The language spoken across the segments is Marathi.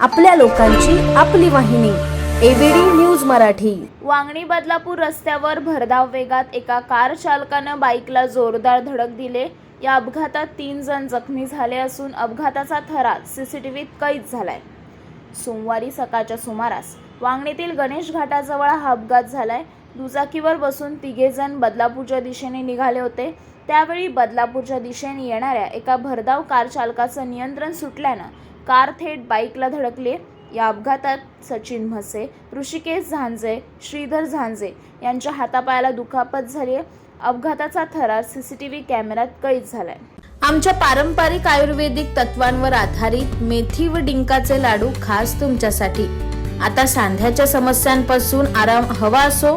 आपल्या लोकांची आपली वाहिनी एबीडी न्यूज मराठी. वांगणी बदलापूर रस्त्यावर भरधाव वेगात एका कार चालकानं बाईकला जोरदार धडक दिले. या अपघातात तीन जण जखमी झाले असून अपघाताचा थरार सीसीटीव्हीत कैद झालाय. सोमवारी सकाळच्या सुमारास वांगणीतील गणेश घाटाजवळ हा अपघात झालाय. दुचाकीवर बसून तिघेजण बदलापूरच्या दिशेने निघाले होते. त्यावेळी बदलापूरच्या दिशेने येणाऱ्या एका भरधाव कार चालकाचं नियंत्रण सुटल्यानं कार थेट बाईकला धडकली. या अपघातात सचिन म्हसे ऋषिकेश झांजे श्रीधर झांजे यांच्या हातापायाला दुखापत झाली. आहे. अपघाताचा थरार सीसीटीव्ही कॅमेऱ्यात कैद झालाय. आमच्या पारंपरिक आयुर्वेदिक तत्वांवर आधारित मेथी व डिंकाचे लाडू खास तुमच्यासाठी. आता सांध्याच्या समस्यांपासून आराम हवा असो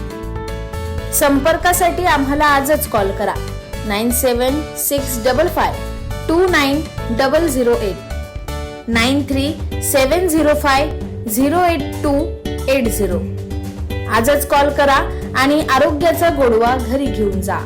संपर्कासाठी आम्हाला आजच कॉल करा. Nine seven six double five two nine double zero eight nine three seven zero five zero eight two eight zero. आजच कॉल करा आणि आरोग्याचा गोडवा घरी घेऊन जा.